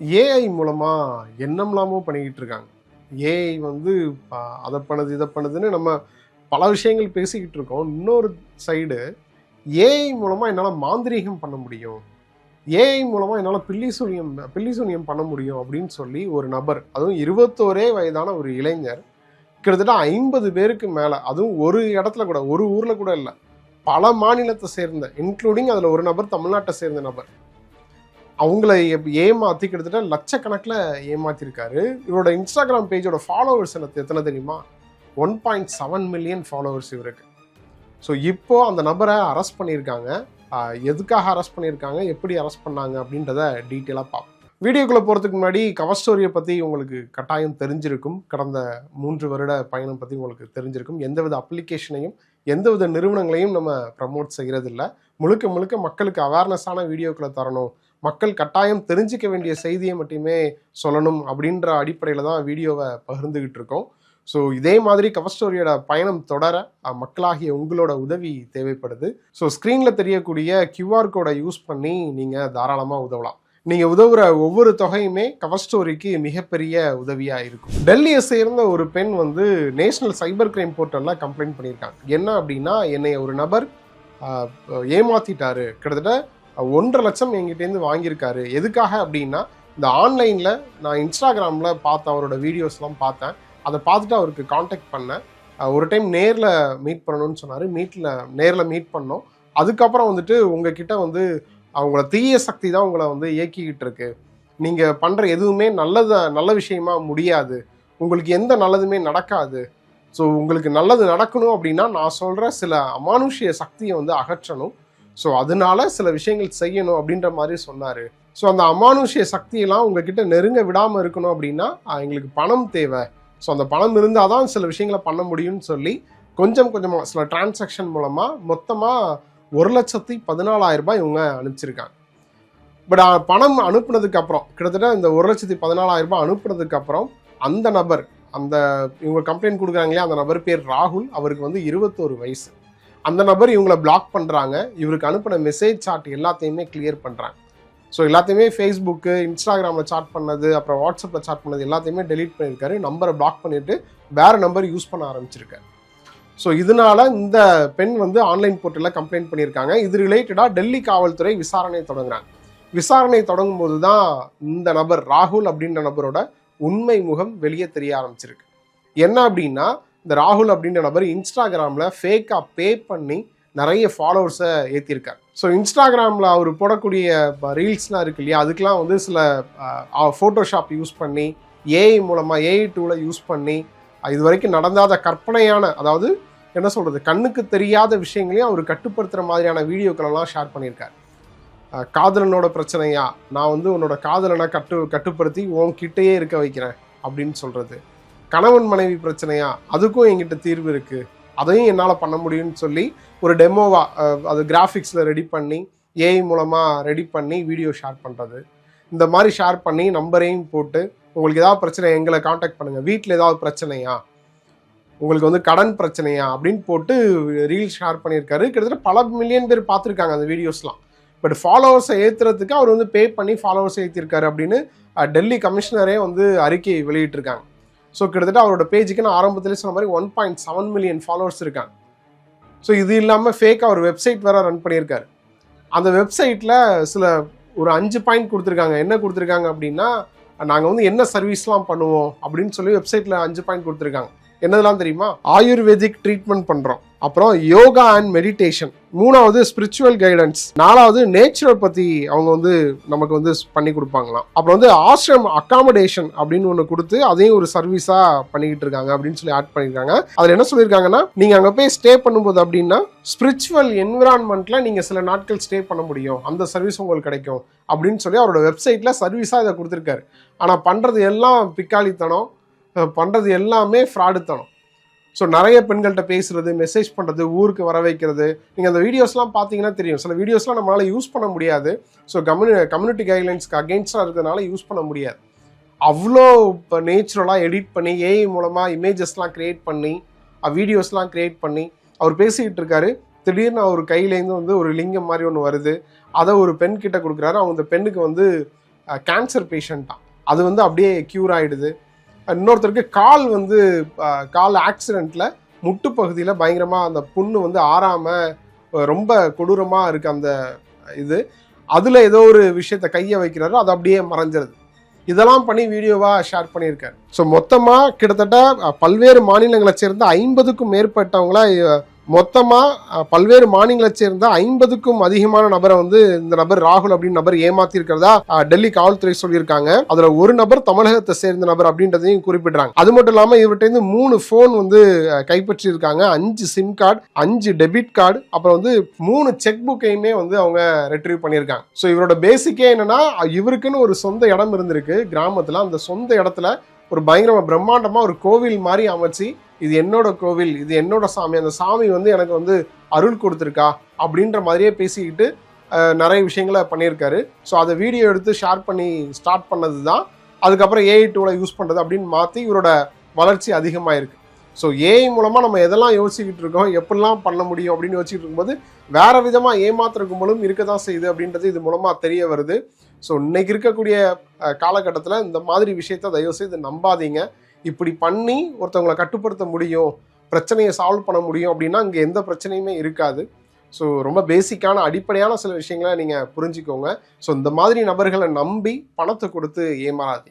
AI மூலமாக என்னம்லாமோ பண்ணிக்கிட்டு இருக்காங்க ஏஐ வந்து அதை பண்ணுது இதை பண்ணுதுன்னு நம்ம பல விஷயங்கள் பேசிக்கிட்டு இருக்கோம் இன்னொரு சைடு ஏஐ மூலமாக என்னால் மாந்திரீகம் பண்ண முடியும். ஏஐ மூலமாக என்னால் பில்லி சூனியம் பில்லி சூனியம் பண்ண முடியும் அப்படின்னு சொல்லி ஒரு நபர் அதுவும் இருபத்தோரே வயதான ஒரு இளைஞர் கிட்டத்தட்ட ஐம்பது பேருக்கு மேலே அதுவும் ஒரு இடத்துல கூட ஒரு ஊரில் கூட இல்லை பல மாநிலத்தை சேர்ந்த இன்க்ளூடிங் அதில் ஒரு நபர் தமிழ்நாட்டை சேர்ந்த நபர். அவங்கள ஏமாத்தி கிட்டத்தட்ட லட்சக்கணக்கில் ஏமாத்திருக்காரு. இவரோட இன்ஸ்டாகிராம் பேஜோட ஃபாலோவர்ஸ் எனக்கு எத்தனை தெரியுமா? One point seven million followers இவருக்கு. ஸோ இப்போ அந்த நபரை அரெஸ்ட் பண்ணியிருக்காங்க. எதுக்காக அரெஸ்ட் பண்ணியிருக்காங்க? எப்படி அரெஸ்ட் பண்ணாங்க? அப்படின்றத டீட்டெயிலாக பார்ப்போம். வீடியோக்குள்ளே போகிறதுக்கு முன்னாடி கவர் ஸ்டோரியை பற்றி உங்களுக்கு கட்டாயம் தெரிஞ்சிருக்கும். கடந்த மூன்று வருட பயணம் பற்றி உங்களுக்கு தெரிஞ்சிருக்கும். எந்தவித அப்ளிகேஷனையும் எந்தவித நிறுவனங்களையும் நம்ம ப்ரமோட் செய்கிறதில்ல முழுக்க முழுக்க மக்களுக்கு அவேர்னஸான வீடியோக்களை தரணும். மக்கள் கட்டாயம் தெரிஞ்சிக்க வேண்டிய செய்தியை மட்டுமே சொல்லணும் அப்படின்ற அடிப்படையில் தான் வீடியோவை பகிர்ந்துகிட்டு இருக்கோம். ஸோ இதே மாதிரி கவர் ஸ்டோரியோட பயணம் தொடர மக்களாகிய உங்களோட உதவி தேவைப்படுது. ஸோ ஸ்க்ரீனில் தெரியக்கூடிய கியூஆர் கோடை யூஸ் பண்ணி நீங்கள் தாராளமாக உதவலாம். நீங்கள் உதவுற ஒவ்வொரு தொகையுமே கவர் ஸ்டோரிக்கு மிகப்பெரிய உதவியாக இருக்கும். டெல்லியை சேர்ந்த ஒரு பெண் வந்து நேஷனல் சைபர் கிரைம் போர்ட்டலில் கம்ப்ளைண்ட் பண்ணியிருக்காங்க. என்ன அப்படின்னா என்னை ஒரு நபர் ஏமாத்திட்டாரு. கிட்டத்தட்ட ஒன்றரை லட்சம் என்கிட்டேருந்து வாங்கியிருக்காரு. எதுக்காக அப்படின்னா இந்த ஆன்லைனில் நான் இன்ஸ்டாகிராமில் பார்த்தேன் அவரோட வீடியோஸ்லாம் பார்த்தேன். அதை பார்த்துட்டு அவருக்கு காண்டாக்ட் பண்ணேன். ஒரு டைம் நேரில் மீட் பண்ணணும்னு சொன்னார். மீட்டில் நேரில் மீட் பண்ணோம். அதுக்கப்புறம் வந்துட்டு உங்ககிட்ட வந்து அவங்கள தீய சக்தி தான் உங்களை வந்து இயக்கிக்கிட்டு இருக்கு. நீங்கள் பண்ணுற எதுவுமே நல்லதை நல்ல விஷயமா முடியாது. உங்களுக்கு எந்த நல்லதுமே நடக்காது. ஸோ உங்களுக்கு நல்லது நடக்கணும் அப்படின்னா நான் சொல்கிற சில அமானுஷ்ய சக்தியை வந்து அகற்றணும். ஸோ அதனால சில விஷயங்கள் செய்யணும் அப்படின்ற மாதிரி சொன்னார். ஸோ அந்த அமானுஷ்ய சக்தியெல்லாம் உங்ககிட்ட நெருங்க விடாமல் இருக்கணும் அப்படின்னா எங்களுக்கு பணம் தேவை. ஸோ அந்த பணம் இருந்தால் தான் சில விஷயங்களை பண்ண முடியும்னு சொல்லி கொஞ்சம் கொஞ்சமாக சில டிரான்சாக்ஷன் மூலமாக மொத்தமாக ஒரு லட்சத்தி பதினாலாயிரம் ரூபாய் இவங்க அனுப்பிச்சிருக்காங்க. பட் பணம் அனுப்புனதுக்கு அப்புறம் கிட்டத்தட்ட இந்த ஒரு லட்சத்தி பதினாலாயிரம் ரூபாய் அனுப்புனதுக்கு அப்புறம் அந்த நபர் அந்த இவங்க கம்ப்ளைண்ட் கொடுக்குறாங்களே அந்த நபர் பேர் ராகுல் அவருக்கு வந்து இருபத்தோரு வயசு. அந்த நபர் இவங்களை பிளாக் பண்ணுறாங்க இவருக்கு அனுப்பின மெசேஜ் சாட் எல்லாத்தையுமே கிளியர் பண்ணுறாங்க ஸோ எல்லாத்தையுமே ஃபேஸ்புக்கு இன்ஸ்டாகிராமில் சாட் பண்ணது அப்புறம் வாட்ஸ்அப்பில் சாட் பண்ணது எல்லாத்தையுமே டெலீட் பண்ணியிருக்காரு. நம்பரை பிளாக் பண்ணிட்டு வேறு நம்பர் யூஸ் பண்ண ஆரம்பிச்சிருக்காரு. ஸோ இதனால இந்த பெண் வந்து ஆன்லைன் போர்ட்டலில் கம்ப்ளைண்ட் பண்ணியிருக்காங்க. இது ரிலேட்டடாக டெல்லி காவல்துறை விசாரணை தொடங்குறாங்க. விசாரணை தொடங்கும் போது தான் இந்த நபர் ராகுல் அப்படின்ற நபரோட உண்மை முகம் வெளியே தெரிய ஆரம்பிச்சிருக்கு. என்ன அப்படின்னா இந்த ராகுல் அப்படின்ற நபர் இன்ஸ்டாகிராமில் ஃபேக்காக பே பண்ணி நிறைய ஃபாலோவர்ஸை ஏற்றிருக்கார் ஸோ இன்ஸ்டாகிராமில் அவர் போடக்கூடிய ரீல்ஸ்லாம் இருக்கு இல்லையா? அதுக்கெலாம் வந்து சில ஃபோட்டோஷாப் யூஸ் பண்ணி ஏஐ மூலமாக ஏஐ டூலை யூஸ் பண்ணி இது வரைக்கும் நடந்தாத கற்பனையான அதாவது என்ன சொல்கிறது கண்ணுக்கு தெரியாத விஷயங்களையும் அவர் கட்டுப்படுத்துகிற மாதிரியான வீடியோக்களெல்லாம் ஷேர் பண்ணியிருக்கார். காதலனோட பிரச்சனையா? நான் வந்து உன்னோட காதலனை கட்டு கட்டுப்படுத்தி உன் கிட்டேயே இருக்க வைக்கிறேன் அப்படின்னு சொல்கிறது கணவன் மனைவி பிரச்சனையா? அதுக்கும் என்கிட்ட தீர்வு இருக்குது அதையும் என்னால் பண்ண முடியும்னு சொல்லி ஒரு டெமோவா அது கிராஃபிக்ஸில் ரெடி பண்ணி ஏஐ மூலமாக ரெடி பண்ணி வீடியோ ஷேர் பண்ணுறது இந்த மாதிரி ஷேர் பண்ணி நம்பரையும் போட்டு உங்களுக்கு ஏதாவது பிரச்சனை எங்களை காண்டாக்ட் பண்ணுங்கள் வீட்டில் ஏதாவது பிரச்சனையா? உங்களுக்கு வந்து கடன் பிரச்சனையா? அப்படின்னு போட்டு ரீல் ஷேர் பண்ணியிருக்காரு. கிட்டத்தட்ட பல மில்லியன் பேர் பார்த்துருக்காங்க அந்த வீடியோஸ்லாம் பட் ஃபாலோவர்ஸை ஏற்றுறதுக்கு அவர் வந்து பே பண்ணி ஃபாலோவர்ஸை ஏற்றிருக்காரு அப்படின்னு டெல்லி கமிஷனரே வந்து அறிக்கை வெளியிட்டிருக்காங்க. ஸோ கிட்டத்தட்ட அவரோட பேஜுக்கு நான் ஆரம்பத்திலே சொன்ன மாதிரி one point seven million followers இருக்காங்க. ஸோ இது இல்லாமல் ஃபேக் அவர் வெப்சைட் வேற ரன் பண்ணியிருக்காரு. அந்த வெப்சைட்டில் சில ஒரு அஞ்சு பாயிண்ட் கொடுத்துருக்காங்க. என்ன கொடுத்துருக்காங்க அப்படின்னா நாங்கள் வந்து என்ன சர்வீஸ்லாம் பண்ணுவோம் அப்படின்னு சொல்லி வெப்சைட்டில் அஞ்சு பாயிண்ட் கொடுத்துருக்காங்க. என்னதெல்லாம் தெரியுமா? ஆயுர்வேதிக் ட்ரீட்மெண்ட் பண்ணுறோம் அப்புறம் யோகா அண்ட் மெடிடேஷன் மூணாவது ஸ்பிரிச்சுவல் கைடன்ஸ் நாலாவது நேச்சுரல் பற்றி அவங்க வந்து நமக்கு வந்து பண்ணி கொடுப்பாங்களாம். அப்புறம் வந்து ஆசிரம் அகாமடேஷன் அப்படின்னு ஒன்று கொடுத்து அதையும் ஒரு சர்வீஸாக பண்ணிக்கிட்டு இருக்காங்க அப்படின்னு சொல்லி ஆட் பண்ணியிருக்காங்க. அதில் என்ன சொல்லியிருக்காங்கன்னா நீங்கள் அங்கே போய் ஸ்டே பண்ணும்போது அப்படின்னா ஸ்பிரிச்சுவல் என்விரான்மெண்ட்டில் நீங்கள் சில நாட்கள் ஸ்டே பண்ண முடியும். அந்த சர்வீஸ் உங்களுக்கு கிடைக்கும் அப்படின்னு சொல்லி அவரோட வெப்சைட்டில் சர்வீஸாக இதை கொடுத்துருக்காரு. ஆனால் பண்ணுறது எல்லாம் பிக்காளித்தனம் பண்ணுறது எல்லாமே ஃப்ராடுத்தனம் ஸோ நிறைய பெண்கள்கிட்ட பேசுறது மெசேஜ் பண்ணுறது ஊருக்கு வர வைக்கிறது. நீங்கள் அந்த வீடியோஸ்லாம் பார்த்தீங்கன்னா தெரியும். சில வீடியோஸ்லாம் நம்மளால் யூஸ் பண்ண முடியாது. ஸோ கம்யூனி கம்யூனிட்டி கைட்லைன்ஸ்க்கு அகேன்ஸ்டாக இருக்கிறதுனால யூஸ் பண்ண முடியாது. அவ்வளோ இப்போ நேச்சுரலாக எடிட் பண்ணி ஏஐ மூலமாக இமேஜஸ்லாம் க்ரியேட் பண்ணி வீடியோஸ்லாம் க்ரியேட் பண்ணி அவர் பேசிக்கிட்டு இருக்காரு. திடீர்னு அவர் கையிலேருந்து வந்து ஒரு லிங்கம் மாதிரி ஒன்று வருது. அதை ஒரு பெண் கிட்ட கொடுக்குறாரு. அவங்க அந்த பெண்ணுக்கு வந்து கேன்சர் பேஷண்ட்டாக அது வந்து அப்படியே க்யூர் ஆகிடுது இன்னொருத்தருக்கு கால் வந்து கால் ஆக்சிடெண்ட்டில் முட்டு பகுதியில் பயங்கரமாக அந்த புண்ணு வந்து ஆறாமல் ரொம்ப கொடூரமாக இருக்கு அந்த இது. அதில் ஏதோ ஒரு விஷயத்த கையை வைக்கிறாரு அது அப்படியே மறைஞ்சிருது. இதெல்லாம் பண்ணி வீடியோவாக ஷேர் பண்ணியிருக்காரு. ஸோ மொத்தமாக கிட்டத்தட்ட பல்வேறு மாநிலங்களை சேர்ந்த ஐம்பதுக்கும் மேற்பட்டவங்கள மொத்தமாக பல்வேறு மாநிலங்களை சேர்ந்த ஐம்பதுக்கும் அதிகமான நபரை வந்து இந்த நபர் ராகுல் அப்படின்னு நபர் ஏமாத்திருக்கிறதா டெல்லி காவல்துறை சொல்லியிருக்காங்க. அதுல ஒரு நபர் தமிழகத்தை சேர்ந்த நபர் அப்படின்றதையும் குறிப்பிடுறாங்க. அது மட்டும் இல்லாம இவர்கிட்ட இருந்து மூணு ஃபோன் வந்து கைப்பற்றியிருக்காங்க. அஞ்சு சிம் கார்டு அஞ்சு டெபிட் கார்டு அப்புறம் வந்து மூணு செக் புக்கையுமே வந்து அவங்க ரெட்ரீவ் பண்ணியிருக்காங்க. ஸோ இவரோட பேசிக்கே என்னன்னா இவருக்குன்னு ஒரு சொந்த இடம் இருந்திருக்கு. கிராமத்துல அந்த சொந்த இடத்துல ஒரு பயங்கரமா பிரம்மாண்டமா ஒரு கோவில் மாதிரி அமைச்சு இது என்னோட கோவில் இது என்னோட சாமி அந்த சாமி வந்து எனக்கு வந்து அருள் கொடுத்துருக்கா அப்படின்ற மாதிரியே பேசிக்கிட்டு நிறைய விஷயங்களை பண்ணியிருக்காரு. ஸோ அதை வீடியோ எடுத்து ஷேர் பண்ணி ஸ்டார்ட் பண்ணது தான் அதுக்கப்புறம் ஏஐ டூலை யூஸ் பண்ணுறது அப்படின்னு மாற்றி இவரோட வளர்ச்சி அதிகமாயிருக்கு. ஸோ ஏஐ மூலமாக நம்ம எதெல்லாம் யோசிச்சுக்கிட்டு இருக்கோம் எப்படிலாம் பண்ண முடியும் அப்படின்னு யோசிச்சுட்டு இருக்கும்போது வேறு விதமாக ஏமாத்துறக்கும்பலும் இருக்க தான் செய்யுது அப்படின்றது இது மூலமாக தெரிய வருது. ஸோ இன்றைக்கி இருக்கக்கூடிய காலகட்டத்தில் இந்த மாதிரி விஷயத்த தயவு செய்து நம்பாதீங்க. இப்படி பண்ணி ஒருத்தவங்களை கட்டுப்படுத்த முடியும் பிரச்சனையை சால்வ் பண்ண முடியும் அப்படின்னா இங்கே எந்த பிரச்சனையுமே இருக்காது. ஸோ ரொம்ப பேசிக்கான அடிப்படையான சில விஷயங்களை நீங்கள் புரிஞ்சுக்கோங்க. ஸோ இந்த மாதிரி நபர்களை நம்பி பணத்தை கொடுத்து ஏமாறாதீங்க.